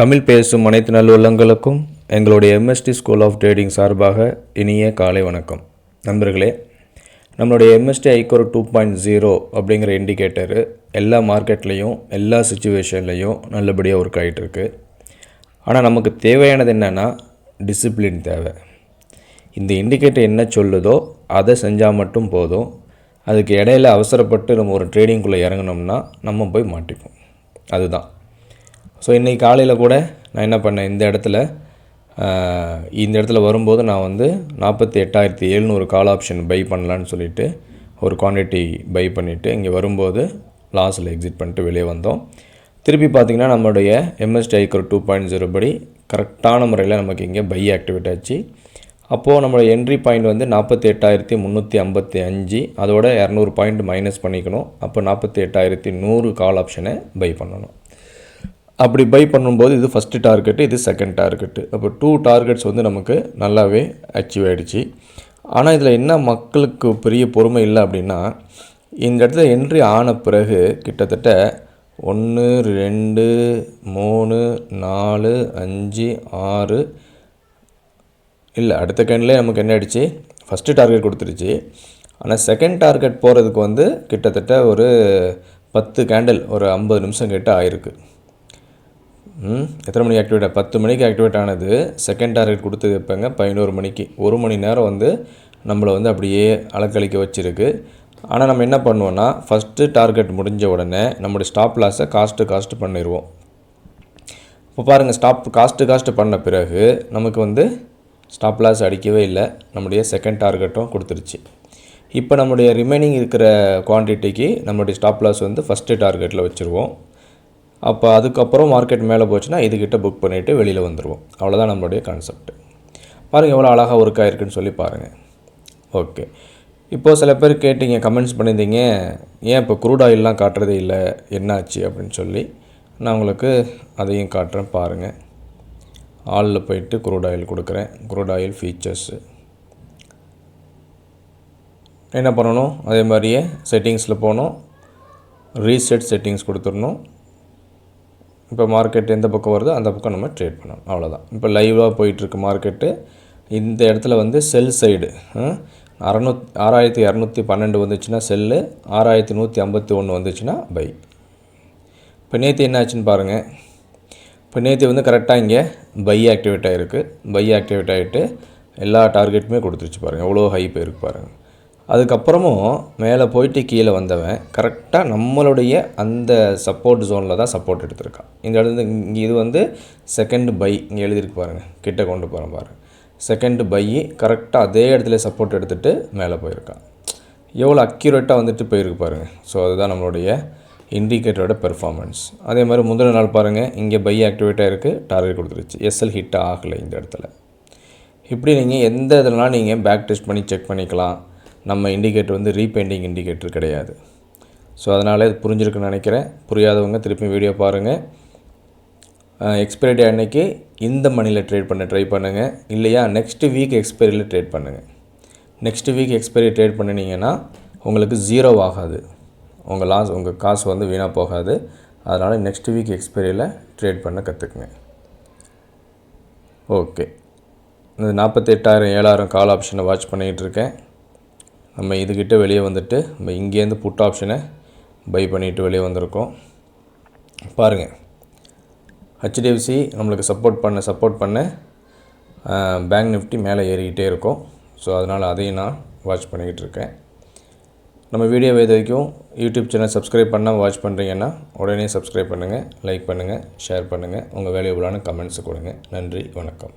தமிழ் பேசும் அனைத்து நல்லுள்ளங்களுக்கும் எங்களுடைய எம்எஸ்டி ஸ்கூல் ஆஃப் ட்ரேடிங் சார்பாக இனிய காலை வணக்கம். நண்பர்களே நம்மளுடைய எம்எஸ்டி ஐக்கோர் டூ பாயிண்ட் ஜீரோ அப்படிங்கிற இண்டிகேட்டரு எல்லா மார்க்கெட்லேயும் எல்லா சுச்சுவேஷன்லேயும் நல்லபடியாக ஒர்க் ஆகிட்டுருக்கு ஆனால் நமக்கு தேவையானது என்னென்னா டிசிப்ளின் தேவை. இந்த இண்டிகேட்டர் என்ன சொல்லுதோ அதை செஞ்சால் மட்டும் போதும். அதுக்கு இடையில அவசரப்பட்டு நம்ம ஒரு ட்ரேடிங்குள்ளே இறங்கினோம்னா நம்ம போய் மாட்டிப்போம். அதுதான். ஸோ இன்றைக்கி காலையில் கூட நான் என்ன பண்ணேன்? இந்த இடத்துல இந்த இடத்துல வரும்போது நான் வந்து நாற்பத்தி எட்டாயிரத்தி எழுநூறு கால் ஆப்ஷன் பை பண்ணலான்னு சொல்லிட்டு ஒரு குவான்டிட்டி பை பண்ணிவிட்டு இங்கே வரும்போது லாஸில் எக்ஸிட் பண்ணிட்டு வெளியே வந்தோம். திருப்பி பார்த்திங்கன்னா நம்மளுடைய எம்எஸ்டி ஐக்கர் டூ பாயிண்ட் ஜீரோ படி கரெக்டான முறையில் நமக்கு இங்கே பை ஆக்டிவேட் ஆச்சு. அப்போது நம்மளோட என்ட்ரி பாயிண்ட் வந்து நாற்பத்தி எட்டாயிரத்தி முந்நூற்றி ஐம்பத்தி அஞ்சு அதோட இரநூறு பாயிண்ட் மைனஸ் பண்ணிக்கணும். அப்போ நாற்பத்தி எட்டாயிரத்தி நூறு கால் ஆப்ஷனை பை பண்ணணும். அப்படி பை பண்ணும்போது இது ஃபஸ்ட்டு டார்கெட்டு இது செகண்ட் டார்கெட்டு அப்போ டூ டார்கெட்ஸ் வந்து நமக்கு நல்லாவே அச்சீவ் ஆகிடுச்சு ஆனால் இதில் என்ன மக்களுக்கு பெரிய பொறுமை இல்லை அப்படின்னா இந்த இடத்துல என்ட்ரி ஆன பிறகு கிட்டத்தட்ட ஒன்று ரெண்டு மூணு நாலு அஞ்சு ஆறு இல்லை அடுத்த கேண்டிலே நமக்கு என்ன ஆகிடுச்சி ஃபஸ்ட்டு டார்கெட் கொடுத்துருச்சு. ஆனால் செகண்ட் டார்கெட் போகிறதுக்கு வந்து கிட்டத்தட்ட ஒரு பத்து கேண்டில் ஒரு ஐம்பது நிமிஷம் கிட்ட ஆயிருக்கு. எத்தனை மணிக்கு ஆக்டிவேட் பத்து மணிக்கு ஆக்டிவேட் ஆனது. செகண்ட் டார்கெட் கொடுத்தது எப்போங்க? பதினோரு மணிக்கு. ஒரு மணி நேரம் வந்து நம்மளை வந்து அப்படியே அலக்கழிக்க வச்சுருக்கு. ஆனால் நம்ம என்ன பண்ணுவோன்னா ஃபஸ்ட்டு டார்கெட் முடிஞ்ச உடனே நம்மளுடைய ஸ்டாப் லாஸை காஸ்ட்டு காஸ்ட் பண்ணிடுவோம் இப்போ பாருங்கள் ஸ்டாப் காஸ்ட்டு காஸ்ட்டு பண்ண பிறகு நமக்கு வந்து ஸ்டாப் லாஸ் அடிக்கவே இல்லை. நம்முடைய செகண்ட் டார்கெட்டும் கொடுத்துருச்சு. இப்போ நம்முடைய ரிமைனிங் இருக்கிற குவான்டிட்டிக்கு நம்மளுடைய ஸ்டாப் லாஸ் வந்து ஃபஸ்ட்டு டார்கெட்டில் வச்சுருவோம். அப்போ அதுக்கப்புறம் மார்க்கெட் மேலே போச்சுன்னா இதுக்கிட்ட புக் பண்ணிவிட்டு வெளியில் வந்துடுவோம் அவ்வளோதான் நம்மளுடைய கான்செப்ட் பாருங்கள் எவ்வளோ அழகாக ஒர்க் ஆகிருக்குன்னு சொல்லி பாருங்கள் ஓகே இப்போது சில பேர் கேட்டீங்க கமெண்ட்ஸ் பண்ணியிருந்தீங்க ஏன் இப்போ க்ரூட் ஆயிலெலாம் காட்டுறதே இல்லை? என்னாச்சு? அப்படின்னு சொல்லி. நான் உங்களுக்கு அதையும் காட்டுறேன் பாருங்கள் ஆளில் போயிட்டு குரூட் ஆயில் கொடுக்குறேன். குரூட் ஆயில் ஃபீச்சர்ஸு என்ன பண்ணணும்? அதே மாதிரியே செட்டிங்ஸில் போகணும். ரீசெட் செட்டிங்ஸ் கொடுத்துடணும். இப்போ மார்க்கெட் எந்த பக்கம் வருதோ அந்த பக்கம் நம்ம ட்ரேட் பண்ணணும். அவ்வளோதான் இப்போ லைவாக போயிட்டுருக்கு மார்க்கெட்டு இந்த இடத்துல வந்து செல் சைடு அறநூத் ஆறாயிரத்தி இரநூத்தி பன்னெண்டு வந்துச்சுன்னா செல்லு ஆறாயிரத்தி நூற்றி ஐம்பத்தி ஒன்று வந்துச்சுன்னா பை இப்போ நேற்று என்ன ஆச்சுன்னு பாருங்கள் இப்போ நேற்று வந்து கரெக்டாக இங்கே பை ஆக்டிவேட் ஆகிருக்கு பை ஆக்டிவேட் ஆகிட்டு எல்லா டார்கெட்டுமே கொடுத்துருச்சு பாருங்கள் எவ்வளோ ஹை போயிருக்கு பாருங்கள் அதுக்கப்புறமும் மேலே போயிட்டு கீழே வந்தவன் கரெக்டாக நம்மளுடைய அந்த சப்போர்ட் ஜோனில் தான் சப்போர்ட் எடுத்திருக்கான். இந்த இடத்துல இங்கே இது வந்து செகண்ட் பை இங்கே எழுதியிருக்கு பாருங்கள் கிட்டே கொண்டு போகிறேன் பாருங்கள் செகண்ட் பை கரெக்டாக அதே இடத்துல சப்போர்ட் எடுத்துகிட்டு மேலே போயிருக்கான். எவ்வளோ அக்யூரேட்டாக வந்துட்டு போயிருக்கு பாருங்கள் ஸோ அதுதான் நம்மளுடைய இண்டிகேட்டரோட பெர்ஃபார்மன்ஸ் அதே மாதிரி முதல் நாள் பாருங்கள் இங்கே பை ஆக்டிவேட்டாக இருக்குது டார்கெட் கொடுத்துருச்சு. எஸ்எல் ஹிட் ஆகலை இந்த இடத்துல. இப்படி நீங்கள் எந்த இதெல்லாம் நீங்கள் பேக் டெஸ்ட் பண்ணி செக் பண்ணிக்கலாம். நம்ம இண்டிகேட்டர் வந்து ரீபெயிண்டிங் இண்டிகேட்டர் கிடையாது. ஸோ அதனால் இது புரிஞ்சிருக்குன்னு நினைக்கிறேன். புரியாதவங்க திருப்பி வீடியோ பாருங்கள் எக்ஸ்பைரி டே அன்னைக்கு இந்த மணியில் ட்ரேட் பண்ண ட்ரை பண்ணுங்கள் இல்லையா நெக்ஸ்ட் வீக் எக்ஸ்பைரியில் ட்ரேட் பண்ணுங்கள் நெக்ஸ்ட் வீக் எக்ஸ்பைரி ட்ரேட் பண்ணினீங்கன்னா உங்களுக்கு ஜீரோ ஆகாது. உங்கள் லாஸ் உங்கள் காசு வந்து வீணாக போகாது. அதனால் நெக்ஸ்ட் வீக் எக்ஸ்பைரியில் ட்ரேட் பண்ண கற்றுக்குங்க ஓகே இந்த நாற்பத்தெட்டாயிரம் ஏழாயிரம் கால் ஆப்ஷனை வாட்ச் பண்ணிகிட்டு இருக்கேன். நம்ம இதுக்கிட்ட வெளியே வந்துட்டு நம்ம இங்கேருந்து புட் ஆப்ஷனை பை பண்ணிட்டு வெளியே வந்திருக்கோம். பாருங்கள் ஹெச்டிஎஃப்சி நம்மளுக்கு சப்போர்ட் பண்ண சப்போர்ட் பண்ண பேங்க் நிஃப்டி மேலே ஏறிக்கிட்டே இருக்கும். ஸோ அதனால் அதையும் நான் வாட்ச் பண்ணிக்கிட்டு இருக்கேன். நம்ம வீடியோ இது வரைக்கும் யூடியூப் சேனல் சப்ஸ்கிரைப் பண்ணால் வாட்ச் பண்ணுறீங்கன்னா உடனே சப்ஸ்கிரைப் பண்ணுங்கள் லைக் பண்ணுங்கள் ஷேர் பண்ணுங்கள் உங்கள் வேல்யூபிளான கமெண்ட்ஸ் கொடுங்க. நன்றி வணக்கம்.